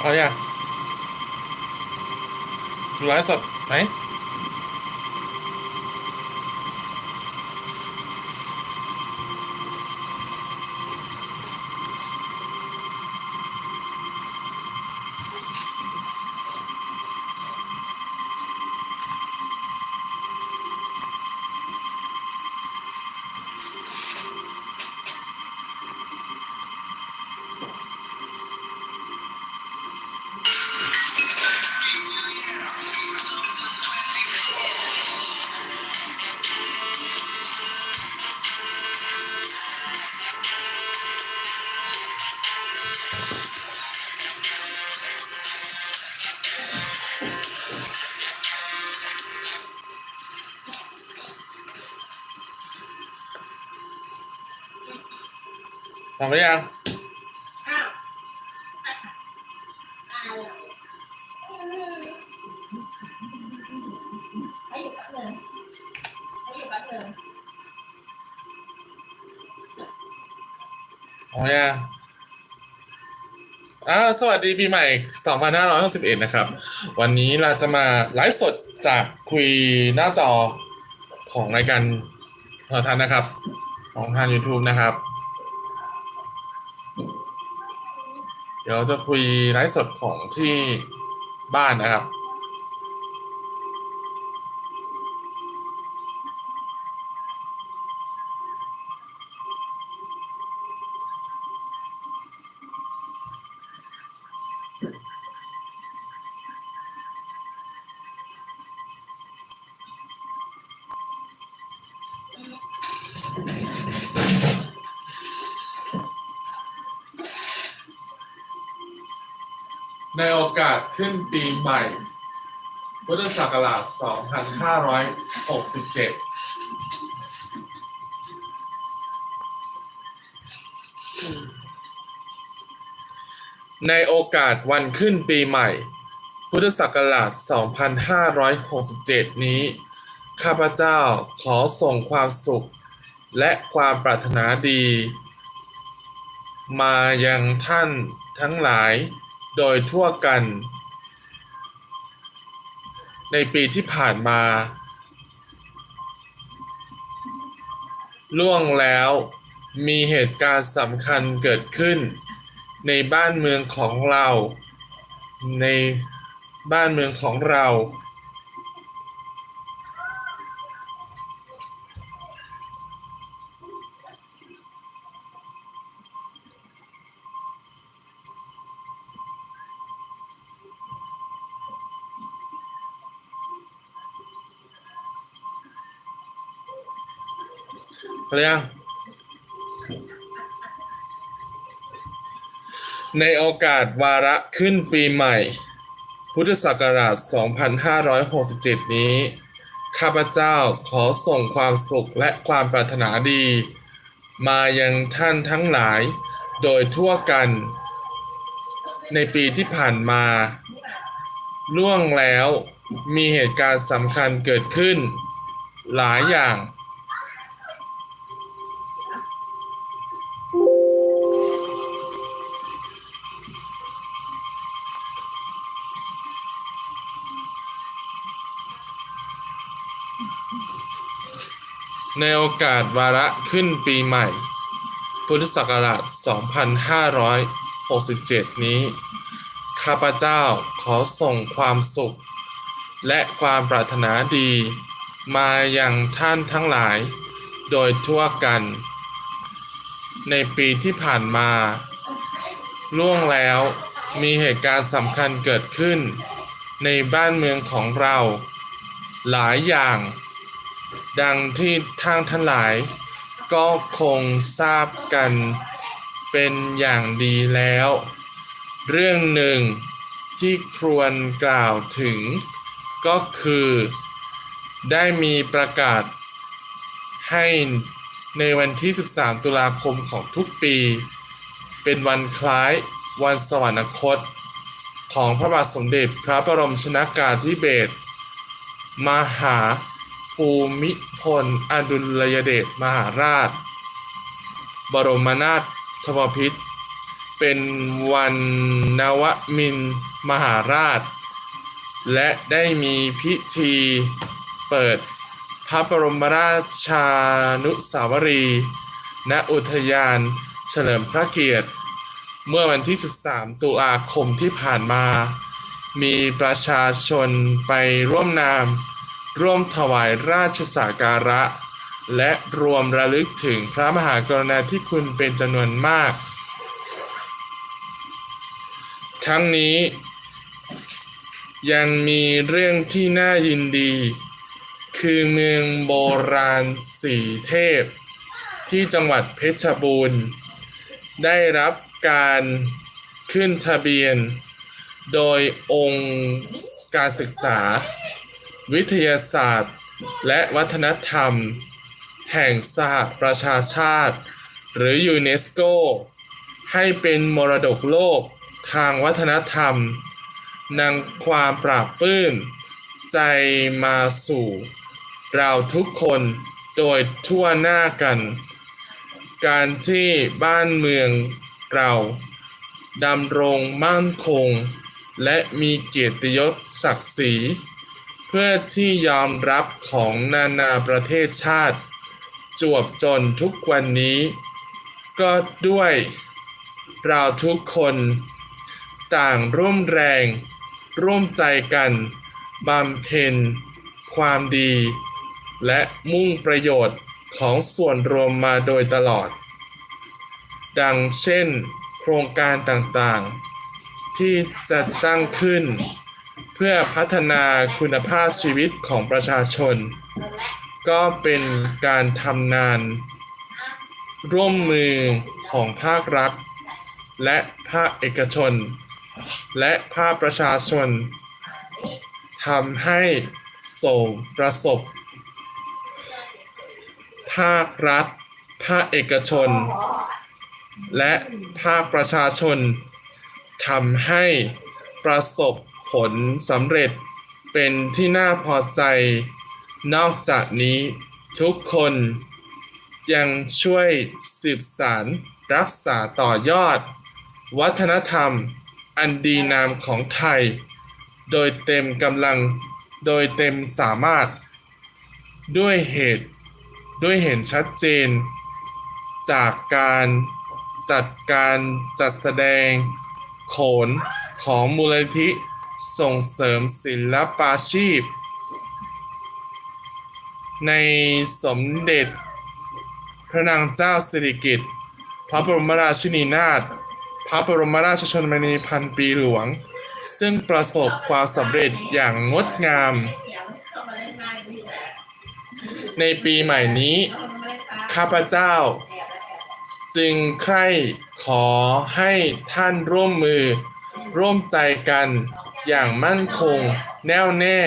เอาอย่างไลฟ์สดไหม ทำหรือยังอ้าวอ้าวให้อยู่แป๊บหนึงให้อยู่แป๊บหนึงเอาอย่างอ่าสวัสดีปีใหม่ 2561 นะครับ วันนี้เราจะมาไลฟ์สดจากคุยหน้าจอของรายการโทรทันนะครับ ของทาง YouTube นะครับ เดี๋ยวจะคุยไลฟ์สดของที่บ้านนะครับ ในโอกาสขึ้นปีใหม่ พุทธศักราช 2567ในโอกาสวันขึ้นปีใหม่ พุทธศักราช 2567 นี้ ข้าพเจ้าขอส่งความสุข และความปรารถนาดี มายังท่านทั้งหลาย โดยทั่วกัน ในปีที่ผ่านมา ล่วงแล้วมีเหตุการณ์สำคัญเกิดขึ้น ในบ้านเมืองของเรา ในบ้านเมืองของเรา เรียงในโอกาสวาระขึ้นปีใหม่ พุทธศักราช 2567 นี้ ข้าพเจ้าขอส่งความสุขและความปรารถนาดี มายังท่านทั้งหลายโดยทั่วกัน ในปีที่ผ่านมา ล่วงแล้วมีเหตุการณ์สำคัญเกิดขึ้น หลายอย่าง ในโอกาสวาระขึ้นปีใหม่ พุทธศักราช 2567 นี้ ข้าพเจ้าขอส่งความสุข และความปรารถนาดี มาอยังท่านทั้งหลาย โดยทั่วกัน ในปีที่ผ่านมา ล่วงแล้วมีเหตุการณ์สำคัญเกิดขึ้น ในบ้านเมืองของเรา หลายอย่าง ดังที่ทางทั้งหลาย ก็คงทราบกันเป็นอย่างดีแล้ว เรื่องหนึ่งที่ควรกล่าวถึง ก็คือ ได้มีประกาศ ให้ในวันที่ 13 ตุลาคมของทุกปี เป็นวันคล้ายวันสวรรคต ของพระบาทสมเด็จพระบรมชนากาธิเบศรมหา ภูมิพลอดุลยเดชมหาราช บรมนาถบพิตรเป็นวันนวมินมหาราช และได้มีพิธีเปิดพระบรมราชานุสาวรี ณ อุทยานเฉลิมพระเกียรติ เมื่อวันที่ 13 ตุลาคมที่ผ่านมา มีประชาชนไปร่วมนาม ร่วมถวายราชสักการะ และรวมระลึกถึงพระมหากรุณาธิคุณเป็นจำนวนมาก ทั้งนี้ ยังมีเรื่องที่น่ายินดี คือเมืองโบราณสีเทพ ที่จังหวัดเพชรบูรณ์ ได้รับการขึ้นทะเบียน โดยองค์การศึกษา วิทยาศาสตร์ และวัฒนธรรม แห่งสหประชาชาติ หรือยูเนสโก ให้เป็นมรดกโลกทางวัฒนธรรมนำความปราบปื้มใจมาสู่ เราทุกคนโดยทั่วหน้ากัน การที่บ้านเมืองเราดำรงมั่นคง และมีเกียรติยศศักดิ์ศรี เพื่อที่ยอมรับของนานาประเทศชาติ จวบจนทุกวันนี้ ก็ด้วยเราทุกคนต่างร่วมแรง ร่วมใจกันบำเพ็ญความดี และมุ่งประโยชน์ของส่วนรวมมาโดยตลอด ดังเช่นโครงการต่างๆ ที่จะตั้งขึ้น เพื่อพัฒนาคุณภาพชีวิตของประชาชน ก็เป็นการทำงาน ร่วมมือของภาครัฐ และภาคเอกชน และภาคประชาชนทำให้ส่งประสบ ภาครัฐ ภาคเอกชน และภาคประชาชนทำให้ประสบ ผลสำเร็จเป็นที่น่าพอใจ นอกจากนี้ทุกคนยังช่วยสืบสารรักษาต่อยอด วัฒนธรรมอันดีนามของไทย โดยเต็มกำลังโดยเต็มสามารถ ด้วยเหตุ ด้วยเห็นชัดเจน จากการจัดการจัดแสดง โขนของมูลนิธิ ส่งเสริมศิลปาชีพ ในสมเด็จ พระนางเจ้าสิริกิติ์พระบรมราชินีนาถพระบรมราชชนนีพันปีหลวง ซึ่งประสบความสำเร็จอย่างงดงาม ในปีใหม่นี้ ข้าพเจ้า จึงใคร่ขอให้ท่านร่วมมือร่วมใจกัน อย่างมั่นคงแน่วแน่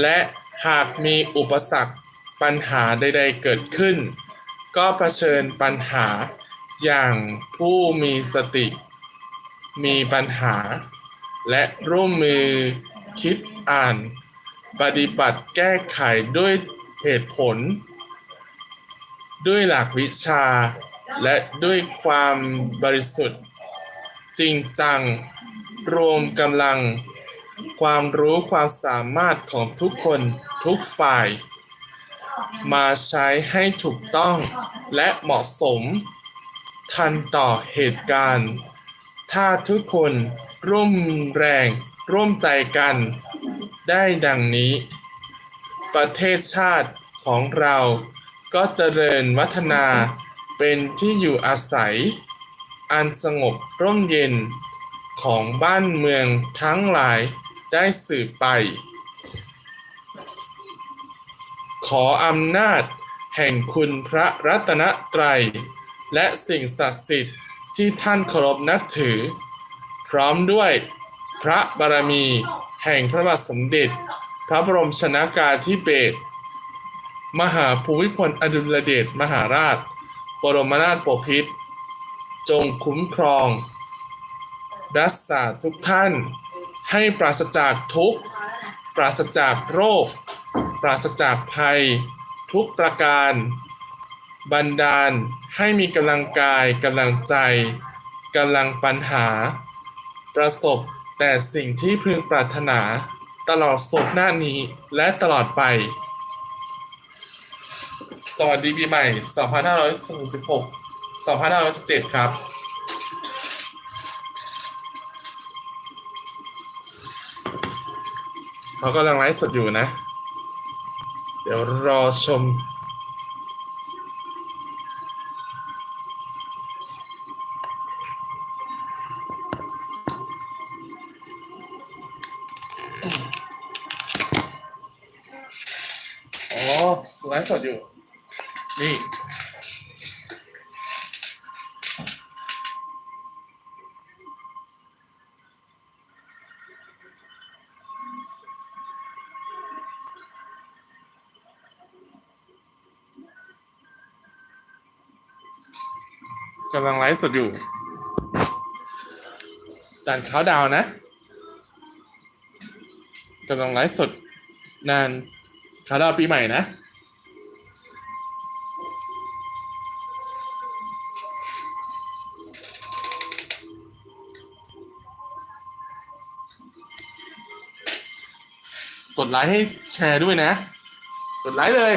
และหากมีอุปสรรคปัญหาใดๆเกิดขึ้น ก็เผชิญปัญหาอย่างผู้มีสติ มีปัญหา และร่วมมือคิดอ่าน ปฏิบัติแก้ไขด้วยเหตุผล ด้วยหลักวิชา และด้วยความบริสุทธิ์ จริงจัง รวมกำลัง ความรู้ความสามารถของทุกคนทุกฝ่าย มาใช้ให้ถูกต้องและเหมาะสม ทันต่อเหตุการณ์ ถ้าทุกคนร่วมแรงร่วมใจกัน ได้ดังนี้ ประเทศชาติของเราก็เจริญวัฒนาเป็นที่อยู่อาศัย อันสงบร่มเย็น ของบ้านเมืองทั้งหลายได้สืบไป ขออำนาจแห่งคุณพระรัตนตรัย และสิ่งศักดิ์สิทธิ์ที่ท่านเคารพนับถือ พร้อมด้วยพระบารมีแห่งพระบาทสมเด็จ พระบรมชนากาธิเบศรมหาภูมิพลอดุลยเดชมหาราช บรมนาถบพิตรจงคุ้มครอง รักษาทุกท่าน ให้ปราศจากทุกข์ ปราศจากโรค ปราศจากภัย ทุกประการ บันดาลให้มีกำลังกายกำลังใจกำลังปัญหา ประสบแต่สิ่งที่พึงปรารถนาตลอดศกหน้านี้และตลอดไป สวัสดีปีใหม่ 2566 2517 ครับ เขากำลังไลฟ์สดอยู่นะ เดี๋ยวรอชม อ๋อไลฟ์สดอยู่ นี่ กำลังไลฟ์สดอยู่ด่านเขาดาวนะกำลังไลฟ์สด นานเขาดาวปีใหม่นะกดไลค์ให้แชร์ด้วยนะ กดไลค์เลย